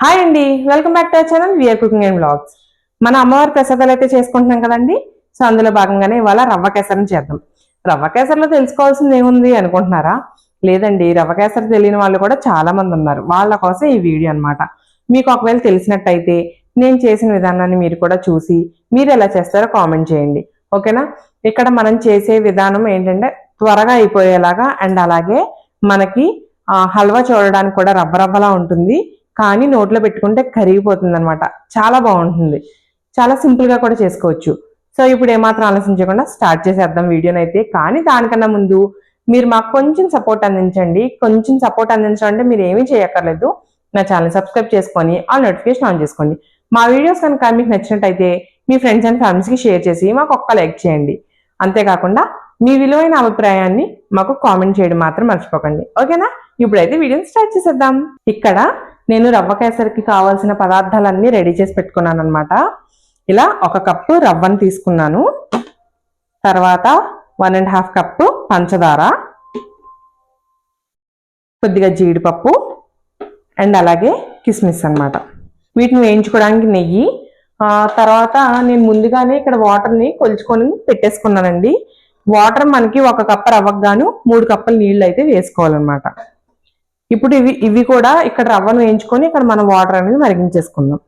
Hi అండి welcome back to our channel VR cooking and blogs మన అమ్మవారి ప్రసాదాలు అయితే చేసుకుంటున్నాం కదండి సో అందులో భాగంగానే ఇవాళ రవ్వ కేసరిని చేద్దాం. రవ్వ కేసరిలో తెలుసుకోవాల్సింది ఏముంది అనుకుంటున్నారా? లేదండి రవ్వ కేసరి తెలియని వాళ్ళు కూడా చాలా మంది ఉన్నారు. వాళ్ళ కోసం ఈ వీడియో అన్నమాట. మీకు ఒకవేళ తెలిసినట్టయితే నేను చేసిన విధానాన్ని మీరు కూడా చూసి మీరు ఎలా చేస్తారో కామెంట్ చేయండి. ఓకేనా? ఇక్కడ మనం చేసే విధానం ఏంటంటే త్వరగా అయిపోయేలాగా అండ్ అలాగే మనకి హల్వా చూడడానికి కూడా రవ్వ రవ్వలా ఉంటుంది. కానీ నోట్లో పెట్టుకుంటే కరిగిపోతుంది అనమాట చాలా బాగుంటుంది. చాలా సింపుల్గా కూడా చేసుకోవచ్చు. సో ఇప్పుడు ఏమాత్రం ఆలోచించకుండా స్టార్ట్ చేసేద్దాం వీడియోని అయితే. కానీ దానికన్నా ముందు మీరు మాకు కొంచెం సపోర్ట్ అందించండి. కొంచెం సపోర్ట్ అందించడం అంటే మీరు ఏమీ చేయక్కర్లేదు. నా ఛానల్ సబ్స్క్రైబ్ చేసుకొని ఆ నోటిఫికేషన్ ఆన్ చేసుకోండి మా వీడియోస్ కనుక మీకు నచ్చినట్టయితే మీ ఫ్రెండ్స్ అండ్ ఫ్యామిలీస్కి షేర్ చేసి మాకు ఒక్క లైక్ చేయండి. అంతేకాకుండా మీ విలువైన అభిప్రాయాన్ని మాకు కామెంట్ చేయడం మాత్రం మర్చిపోకండి. ఓకేనా? ఇప్పుడైతే వీడియోని స్టార్ట్ చేసేద్దాం. ఇక్కడ నేను రవ్వ కేసరికి కావాల్సిన పదార్థాలన్నీ రెడీ చేసి పెట్టుకున్నాను అనమాట ఇలా ఒక కప్పు రవ్వను తీసుకున్నాను. తర్వాత వన్ అండ్ హాఫ్ కప్పు పంచదార. కొద్దిగా జీడిపప్పు. అండ్ అలాగే కిస్మిస్ అన్నమాట. వీటిని వేయించుకోవడానికి నెయ్యి. తర్వాత నేను ముందుగానే ఇక్కడ వాటర్ని కొలుచుకొని పెట్టేసుకున్నానండి. వాటర్ మనకి ఒక కప్పు రవ్వకు గాను మూడు కప్పులు నీళ్ళు అయితే వేసుకోవాలన్నమాట. ఇప్పుడు ఇవి ఇవి కూడా ఇక్కడ రవ్వను వేయించుకొని ఇక్కడ మనం వాటర్ అనేది మరిగించేసుకుందాం.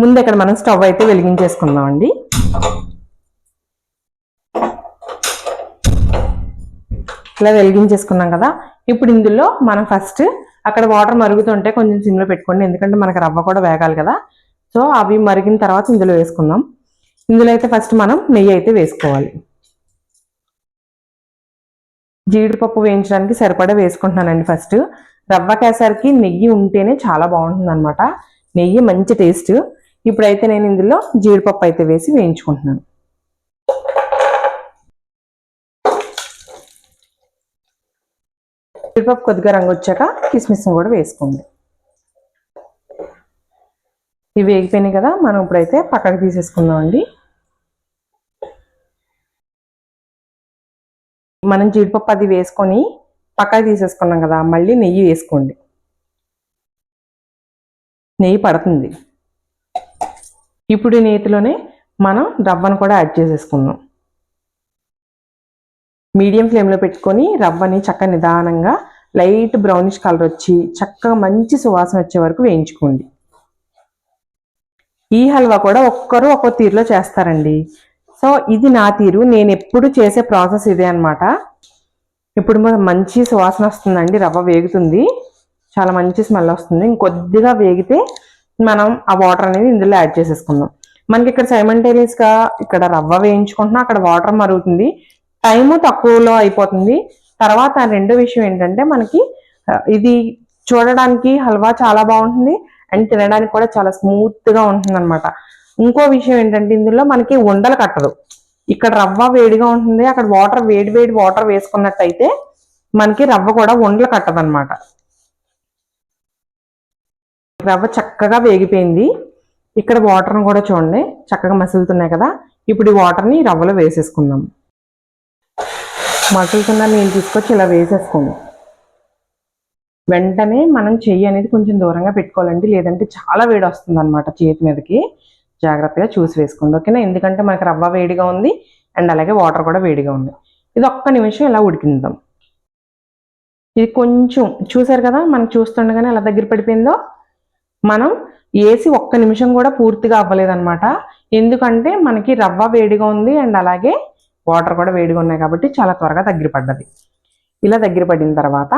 ముందు ఇక్కడ మనం స్టవ్ అయితే వెలిగించేసుకుందాం అండి ఇలా వెలిగించేసుకున్నాం కదా. ఇప్పుడు ఇందులో మనం ఫస్ట్ అక్కడ వాటర్ మరుగుతుంటే కొంచెం సిమ్లో పెట్టుకోండి. ఎందుకంటే మనకి రవ్వ కూడా వేగాలి కదా. సో అవి మరిగిన తర్వాత ఇందులో వేసుకుందాం. ఇందులో అయితే ఫస్ట్ మనం నెయ్యి అయితే వేసుకోవాలి. జీడిపప్పు వేయించడానికి సరిపడా వేసుకుంటున్నానండి ఫస్ట్. రవ్వ కేసరికి నెయ్యి ఉంటేనే చాలా బాగుంటుంది అనమాట నెయ్యి మంచి టేస్ట్ ఇప్పుడైతే నేను ఇందులో జీడిపప్పు అయితే వేసి వేయించుకుంటున్నాను. జీడిపప్పు కొద్దిగా రంగు వచ్చాక కిస్మిస్ కూడా వేసుకోండి. ఇవి వేగిపోయినాయి కదా మనం ఇప్పుడైతే పక్కకు తీసేసుకుందాం మనం జీడిపప్పు అది వేసుకొని పక్కకు తీసేసుకున్నాం కదా మళ్ళీ నెయ్యి వేసుకోండి. నెయ్యి పడుతుంది. ఇప్పుడు నేతిలోనే మనం రవ్వను కూడా యాడ్ చేసేసుకుందాం. మీడియం ఫ్లేమ్లో పెట్టుకొని రవ్వని చక్క నిదానంగా లైట్ బ్రౌనిష్ కలర్ వచ్చి చక్కగా మంచి సువాసన వచ్చే వరకు వేయించుకోండి. ఈ హల్వా కూడా ఒక్కరు ఒక్కో తీరులో చేస్తారండి. సో ఇది నా తీరు. నేను ఎప్పుడు చేసే ప్రాసెస్ ఇదే అన్నమాట. ఇప్పుడు మనకు మంచి సువాసన వస్తుందండి రవ్వ వేగుతుంది. చాలా మంచి స్మెల్ వస్తుంది. ఇంకొద్దిగా వేగితే మనం ఆ వాటర్ అనేది ఇందులో యాడ్ చేసేసుకుందాం. మనకి ఇక్కడ సైమంటేనియస్గా ఇక్కడ రవ్వ వేయించుకుంటున్నా. అక్కడ వాటర్ మరుగుతుంది. టైము తక్కువలో అయిపోతుంది. తర్వాత రెండో విషయం ఏంటంటే మనకి ఇది చూడడానికి హల్వా చాలా బాగుంటుంది. అండ్ తినడానికి కూడా చాలా స్మూత్గా ఉంటుంది అనమాట ఇంకో విషయం ఏంటంటే ఇందులో మనకి ఉండలు కట్టదు. ఇక్కడ రవ్వ వేడిగా ఉంటుంది అక్కడ వాటర్ వేడి వేడి వాటర్ వేసుకున్నట్టయితే మనకి రవ్వ కూడా ఉండలు కట్టదనమాట రవ్వ చక్కగా వేగిపోయింది. ఇక్కడ వాటర్ని కూడా చూడండి చక్కగా మసులుతున్నాయి కదా. ఇప్పుడు ఈ వాటర్ని రవ్వలో వేసేసుకుందాం. మసులుతున్న నీళ్ళు తీసుకొచ్చి ఇలా వేసేసుకోండి. వెంటనే మనం చెయ్యి అనేది కొంచెం దూరంగా పెట్టుకోవాలండి లేదంటే చాలా వేడి వస్తుంది అనమాట చేతి మీదకి. జాగ్రత్తగా చూసి వేసుకోండి ఓకేనా? ఎందుకంటే మనకి రవ్వ వేడిగా ఉంది అండ్ అలాగే వాటర్ కూడా వేడిగా ఉంది. ఇది ఒక్క నిమిషం ఇలా ఉడికిందాం. ఇది కొంచెం చూసారు కదా మనం చూస్తుండగానే ఎలా దగ్గర పడిపోయిందో? మనం వేసి ఒక్క నిమిషం కూడా పూర్తిగా అవ్వలేదన్నమాట. ఎందుకంటే మనకి రవ్వ వేడిగా ఉంది అండ్ అలాగే వాటర్ కూడా వేడిగా ఉన్నాయి కాబట్టి చాలా త్వరగా దగ్గర పడ్డది. ఇలా దగ్గర పడిన తర్వాత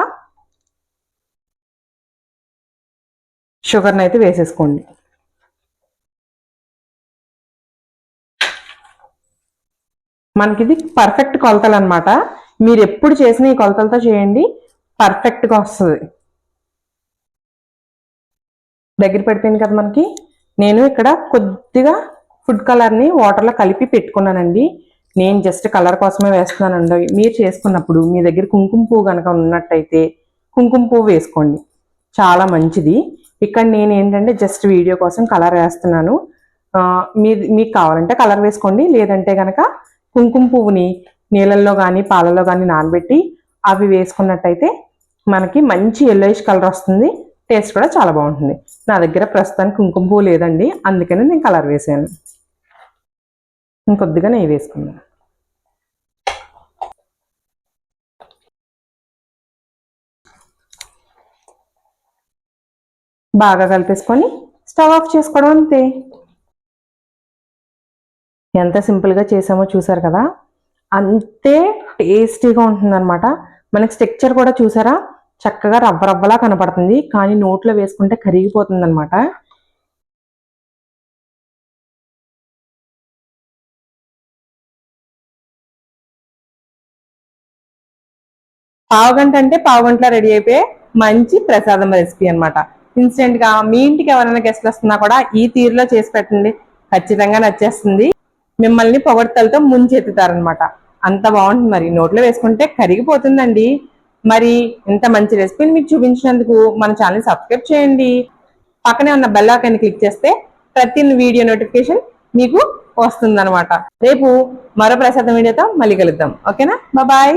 షుగర్ని అయితే వేసేసుకోండి. మనకి ఇది పర్ఫెక్ట్ కొలతలు అనమాట మీరు ఎప్పుడు చేసిన ఈ కొలతలతో చేయండి. పర్ఫెక్ట్గా వస్తుంది. దగ్గర పడిపోయింది కదా మనకి. నేను ఇక్కడ కొద్దిగా ఫుడ్ కలర్ని వాటర్లో కలిపి పెట్టుకున్నానండి. నేను జస్ట్ కలర్ కోసమే వేస్తున్నానండి. మీరు చేసుకున్నప్పుడు మీ దగ్గర కుంకుమ పువ్వు కనుక ఉన్నట్టయితే కుంకుమ పువ్వు వేసుకోండి. చాలా మంచిది. ఇక్కడ నేను ఏంటంటే జస్ట్ వీడియో కోసం కలర్ వేస్తున్నాను. మీ మీకు కావాలంటే కలర్ వేసుకోండి. లేదంటే కనుక కుంకుమ పువ్వుని నీళ్ళల్లో కానీ పాలలో కానీ నానబెట్టి అవి వేసుకున్నట్టయితే మనకి మంచి ఎల్లోయిష్ కలర్ వస్తుంది. టేస్ట్ కూడా చాలా బాగుంటుంది. నా దగ్గర ప్రస్తుతానికి కుంకుమ పువ్వు లేదండి. అందుకని నేను కలర్ వేసాను. ఇంకొద్దిగా నెయ్యి వేసుకుందాం. బాగా కలిపేసుకొని స్టవ్ ఆఫ్ చేసుకోవడం అంతే. ఎంత సింపుల్గా చేసామో చూసారు కదా? అంతే టేస్టీగా ఉంటుందన్నమాట. మనకి స్ట్రక్చర్ కూడా చూసారా? చక్కగా రవ్వ రవ్వలా కనపడుతుంది. కానీ నోట్లో వేసుకుంటే కరిగిపోతుంది అనమాట పావుగంట అంటే పావు గంటలో రెడీ అయిపోయే మంచి ప్రసాదం రెసిపీ అనమాట ఇన్స్టెంట్గా మీ ఇంటికి ఎవరైనా గెస్ట్లు వస్తున్నా కూడా ఈ తీరులో చేసి పెట్టండి. ఖచ్చితంగా నచ్చేస్తుంది. మిమ్మల్ని పొగడ్తలతో ముంచెత్తుతారనమాట అంత బాగుంటుంది మరి. నోట్లో వేసుకుంటే కరిగిపోతుందండి. మరి ఇంత మంచి రెసిపీని మీకు చూపించినందుకు మన ఛానల్ సబ్స్క్రైబ్ చేయండి. పక్కనే ఉన్న బెల్ ఐకాన్ క్లిక్ చేస్తే ప్రతి వీడియో నోటిఫికేషన్ మీకు వస్తుందన్నమాట. రేపు మరో ప్రసాదం వీడియోతో మళ్ళీ కలుద్దాం. ఓకేనా? బాయ్.